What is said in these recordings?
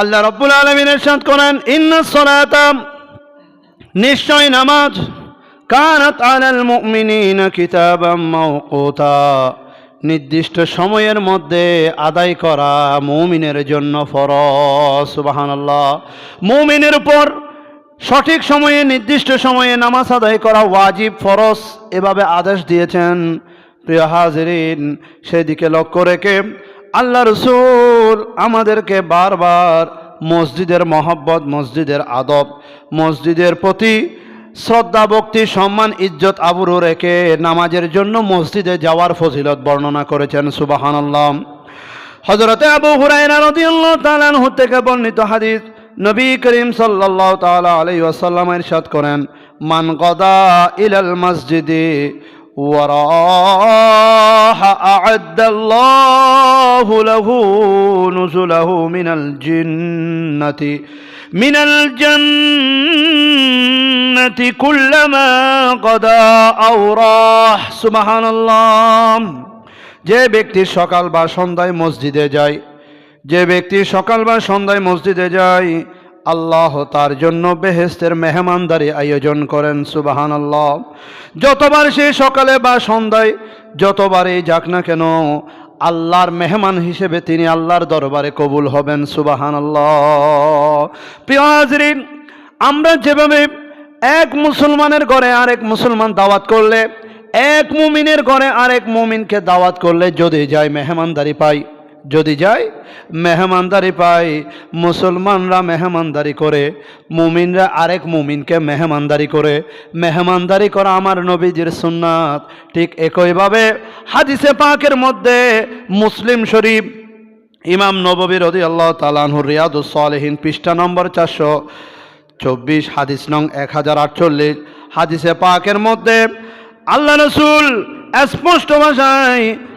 আল্লাহ রব্বুল আলমিনের সাথ করেন, ইন্না সলাতাম নিশ্চয় নামাজ। কানাত আলাল মুমিনিনা কিতাবাম মাওকুতা। নির্দিষ্ট সময়ের মধ্যে আদায় করা মুমিনের জন্য ফরজ, সুবহানাল্লাহ। মুমিনের উপর সঠিক সময়ে, নির্দিষ্ট সময়ে নামাজ আদায় করা ওয়াজিব, ফরজ। এভাবে আদেশ দিয়েছেন, প্রিয় হাজরিন, সেদিকে লক্ষ্য রেখে আল্লাহ রসুল আমাদেরকে বারবার মসজিদের মহব্বত, মসজিদের আদব, মসজিদের প্রতি শ্রদ্ধা, ভক্তি, সম্মান, ইজ্জত আবরু রেখে নামাজের জন্য মসজিদে যাওয়ার ফজিলত বর্ণনা করেছেন। সুবাহানাল্লাহ। হজরতে আবু তাআলা থেকে বর্ণিত হাদিস নবী করিম সাল্লাল্লাহু তাআলা আলাইহি ওয়াসাল্লাম ইরশাদ করেন, মান গদা ইলাল মসজিদে وراح أعد الله له نزله من الجنة من الجنة كلما قضى أو راح سبحان الله যে ব্যক্তি সকাল বা সন্ধ্যায় মসজিদে যায় যে ব্যক্তি সকাল বা সন্ধ্যায় মসজিদে যায় আল্লাহ তার জন্য বেহেস্তের মেহমানদারি আয়োজন করেন সুবাহান আল্লাহ যতবার সে সকালে বা সন্ধ্যায়, যতবারই যাক না কেন, আল্লাহর মেহমান হিসেবে তিনি আল্লাহর দরবারে কবুল হবেন সুবাহান আল্লাহ আমরা যেভাবে এক মুসলমানের ঘরে আরেক মুসলমান দাওয়াত করলে, এক মুমিনের ঘরে আরেক মুমিনকে দাওয়াত করলে যদি যায় মেহমানদারি পাই যদি যায়, মেহমানদারি পাই মুসলমানরা মেহমানদারি করে, মুমিনরা আরেক মুমিনকে মেহমানদারি করে। মেহমানদারি করা আমার নবীজির সুন্নাত। ঠিক একইভাবে হাদিসে পাকের মধ্যে মুসলিম শরীফ, ইমাম নববী রদি আল্লাহ তালানহুর রিয়াদুস সালেহীন, পৃষ্ঠা নম্বর চারশো চব্বিশ, হাদিস নং এক হাজার আটচল্লিশ। হাদিসে পাকের মধ্যে আল্লাহ রসুল স্পষ্ট ভাষায়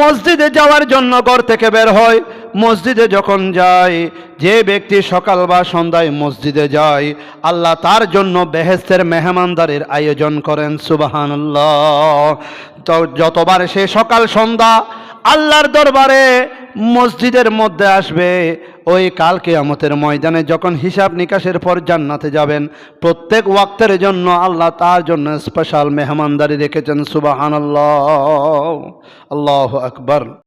মসজিদে যাওয়ার জন্য ঘর থেকে বের হয়। মসজিদে যখন যায়, যে ব্যক্তি সকাল বা সন্ধ্যায় মসজিদে যায়, আল্লাহ তার জন্য বেহেস্তের মেহমানদারের আয়োজন করেন সুবাহান্লাহ তো যতবার সে সকাল, সন্ধ্যা আল্লাহর দরবারে মসজিদের মধ্যে আসবে ওই কালকে আমতের ময়দানে যখন হিসাব নিকাশের পর জান্নাতে যাবেন, প্রত্যেক ওয়াক্তের জন্য আল্লাহ তার জন্য স্পেশাল মেহমানদারি রেখেছেন সুবাহান আল্লাহ আল্লাহ আকবর।